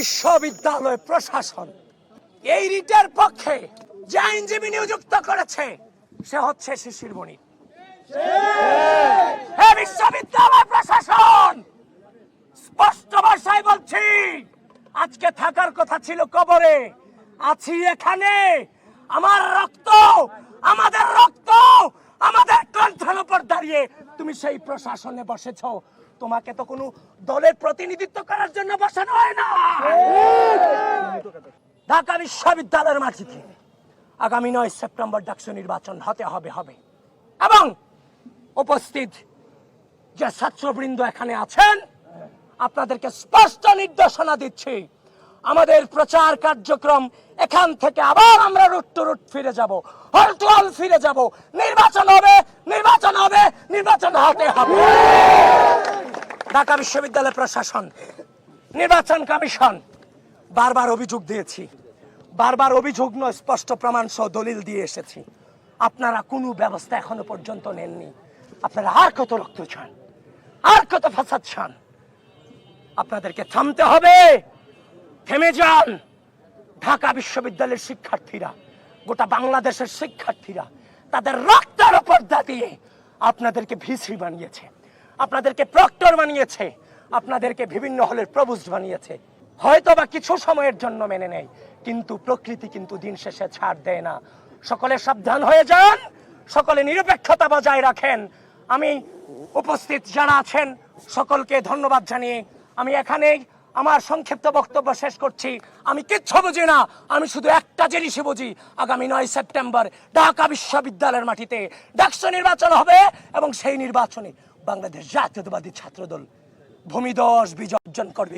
বিশ্ববিদ্যালয় প্রশাসন। এই রিটের পক্ষে যে আইনজীবী নিযুক্ত করেছে, সে হচ্ছে শিশির মণি। হে বিশ্ববিদ্যালয় প্রশাসন, স্পষ্ট ভাষায় বলছি, আজকে থাকার কথা ছিল কবরে। আছি এখানে। আমার রক্ত, আমাদের রক্ত, আমাদের দাঁড়িয়ে তুমি সেই প্রশাসনে বসেছ। তোমাকে তো কোনো দলের প্রতিনিধিত্ব করার জন্য বসানো হয় না। ঢাকা বিশ্ববিদ্যালয়ের মাটিতে আগামী নয় সেপ্টেম্বর ডাকসু নির্বাচন হতে হবে হবে। এবং উপস্থিত যে ছাত্রবৃন্দ এখানে আছেন, আপনাদেরকে স্পষ্ট নির্দেশনা দিচ্ছি। আমাদের প্রচার কার্যক্রম, এখান থেকে আবার আমরা রুট টু রুট ফিরে যাব। হল টু হল ফিরে যাব। নির্বাচন হবে নির্বাচন হবে, নির্বাচন হতে হবে। ঢাকা বিশ্ববিদ্যালয় প্রশাসন, নির্বাচন কমিশন, বারবার অভিযোগ দিয়েছি। বারবার অভিযোগ নয়, স্পষ্ট প্রমাণ সহ দলিল দিয়ে এসেছি। আপনারা কোনো ব্যবস্থা এখনও পর্যন্ত নেননি। আপনারা আর কত রক্ত চান আর কত ফাসাদ চান। আপনাদেরকে থামতে হবে। থেমে যান। ঢাকা বিশ্ববিদ্যালয়ের শিক্ষার্থীরা, গোটা বাংলাদেশের শিক্ষার্থীরা, তাদের রক্তের উপর দাঁড়িয়ে আপনাদেরকে ভিসি বানিয়েছে, আপনাদেরকে প্রক্টর বানিয়েছে, আপনাদেরকে বিভিন্ন হলের প্রভুজ বানিয়েছে। হয়তো বা কিছু সময়ের জন্য মেনে নেয়, কিন্তু প্রকৃতি কিন্তু দিন শেষে ছাড় দেয় না। সকলে সাবধান হয়ে যান, সকলে নিরপেক্ষতা বজায় রাখেন। আমি উপস্থিত যারা আছেন, সকলকে ধন্যবাদ জানিয়ে আমি এখানেই আমার সংক্ষিপ্ত বক্তব্য শেষ করছি। আমি কিচ্ছু বুঝি না। আমি শুধু একটা জিনিসই বুঝি। আগামী নয় সেপ্টেম্বর ঢাকা বিশ্ববিদ্যালয়ের মাটিতে ডাকসু নির্বাচন হবে এবং সেই নির্বাচনে বাংলাদেশ জাতীয়তাবাদী ছাত্রদল ভূমিদশ বিজয় অর্জন করবে।